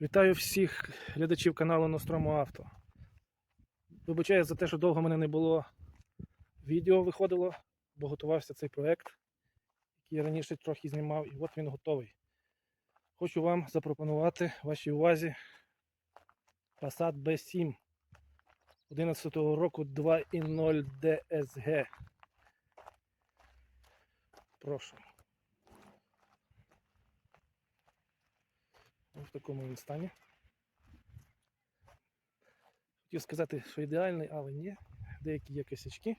Вітаю всіх глядачів каналу Ностромо Авто. Вибачаю за те, що довго мене не було відео виходило, бо готувався цей проект, який я раніше трохи знімав, і от він готовий. Хочу вам запропонувати вашій увазі Passat B7 11 року 2.0 DSG. Прошу. В такому він стані. Хотів сказати, що ідеальний, але ні. Деякі є косячки.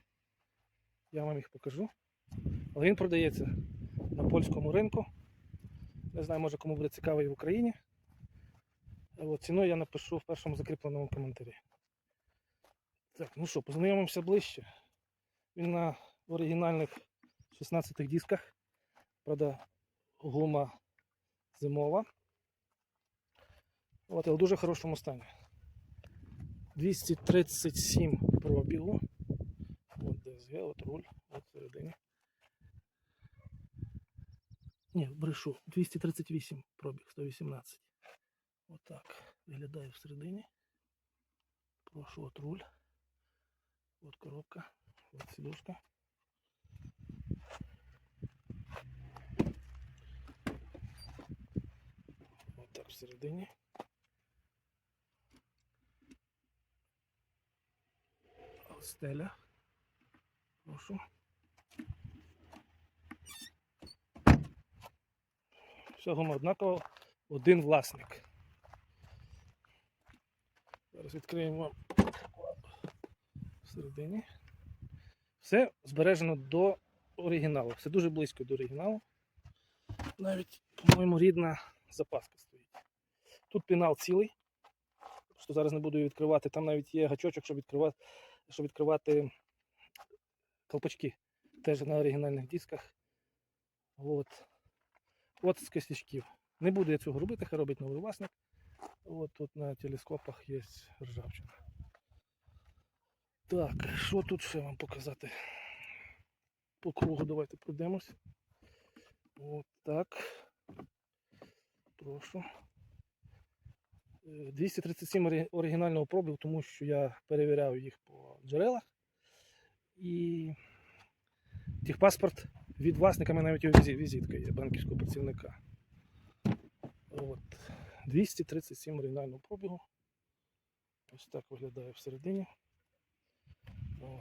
Я вам їх покажу. Але він продається на польському ринку. Не знаю, може кому буде цікаво і в Україні. От, ціну я напишу в першому закріпленому коментарі. Так, ну що, познайомимося ближче. Він на оригінальних 16 дисках. Правда, гума зимова. От, але в дуже хорошому стані. 237 пробігу. От ДСГ, от руль, от всередині. Ні, брешу. 238 пробіг, 118. Отак виглядає всередині. Прошу от руль. От коробка, от сідушка. От так всередині. Стеля. Прошу. Всього однаково один власник. Зараз відкриємо всередині. Все збережено до оригіналу. Все дуже близько до оригіналу. Навіть, по-моєму, рідна запаска стоїть. Тут пінал цілий. Просто зараз не буду її відкривати. Там навіть є гачочок, щоб відкривати, щоб відкривати колпачки. Теж на оригінальних дисках. От. От з косячків. Не буду я цього робити, хай робить новий власник. От тут на телескопах є ржавчина. Так, що тут ще вам показати? По кругу давайте пройдемось. От так. Прошу. Е, 237 оригінального пробігу, тому що я перевіряв їх по джерелах. І техпаспорт від власника мене навіть візитка є банківського працівника. От. 237 оригінального пробігу. Ось так виглядає всередині.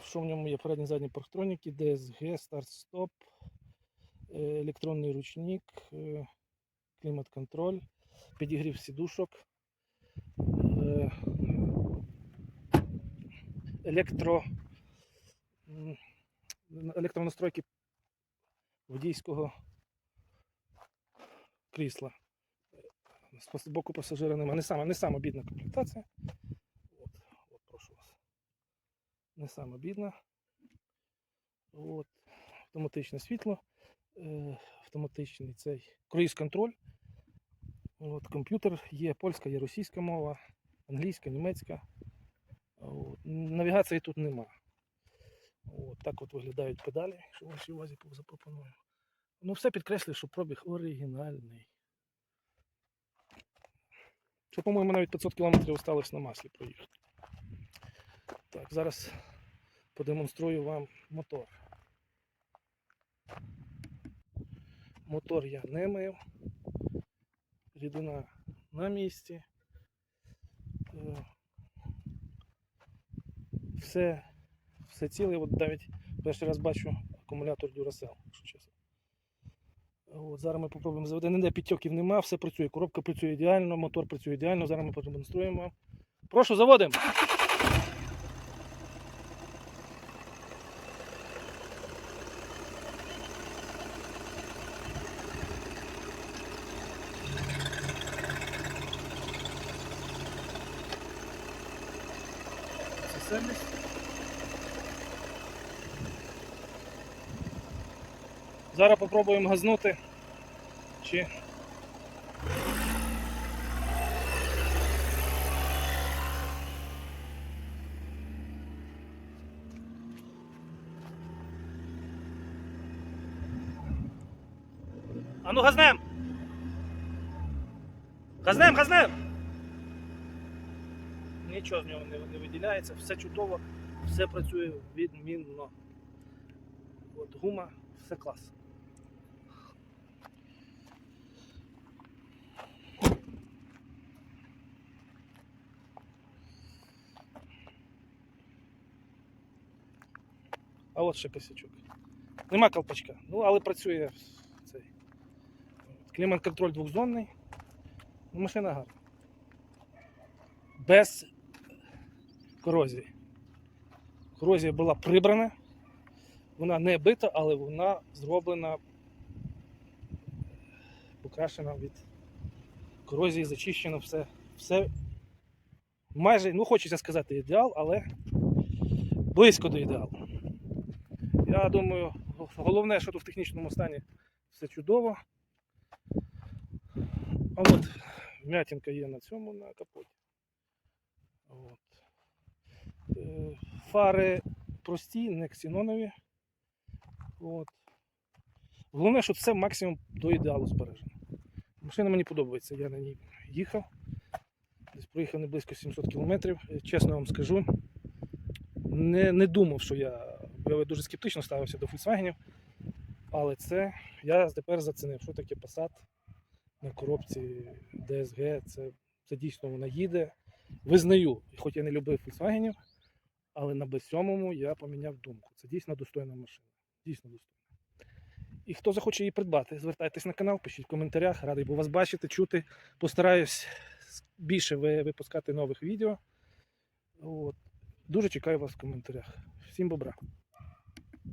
Що в ньому є? Передні задні парктроніки, DSG, старт-стоп, е, електронний ручник, е, клімат-контроль, підігрів сідушок, електро, електронастройки водійського крісла. З боку пасажира немає. Не сама, не сама бідна комплектація. От, от, прошу вас. Не сама бідна. От. Автоматичне світло, е, автоматичний цей круїз-контроль. От, комп'ютер є польська, є російська мова, англійська, німецька. От. Навігації тут нема. От, так от виглядають педалі, якщо вашій увазі запропоную. Ну, все підкреслює, що пробіг оригінальний. Що, по-моєму, навіть 500 км осталось на маслі проїхати. Так, зараз продемонструю вам мотор. Мотор я не мив. Рідина на місці. Е, Все, все ціле. От навіть перший раз бачу акумулятор Duracell, якщо чесно. От, зараз ми попробуємо завести. Ніде підтьоків нема, все працює. Коробка працює ідеально, мотор працює ідеально. Зараз ми продемонструємо. Прошу, заводимо. Це. Зараз попробуємо газнути. Чи А ну газнем! Газнем, газнем! Нічого з нього не, виділяється, все чудово, все працює відмінно. От гума, все клас. А от ще косячок. Нема колпачка, ну але працює цей. Клімат-контроль двохзонний. Ну, машина гарна. Без корозії. Корозія була прибрана. Вона не бита, але вона зроблена, покрашена від корозії, зачищено все. все майже, ну хочеться сказати ідеал, але близько до ідеалу. Я думаю, головне, що тут в технічному стані все чудово. А от вмятинка є на цьому на капоті. От. Е, Фари прості, не ксенонові. От. Головне, що все максимум до ідеалу збережено. Машина мені подобається, я на ній їхав. Десь проїхав не близько 700 кілометрів. Е, Чесно вам скажу. Не, не думав, що я, я дуже скептично ставився до Volkswagen. Але це я тепер зацінив, що таке Passat на коробці DSG. Це, це дійсно вона їде. Визнаю, хоч я не любив Volkswagen, але на Б7 я поміняв думку. Це дійсно достойна машина. Дійсно достойна. І хто захоче її придбати, звертайтесь на канал, пишіть в коментарях. Радий був вас бачити, чути. Постараюсь більше випускати нових відео. От. Дуже чекаю вас в коментарях. Всім бобра.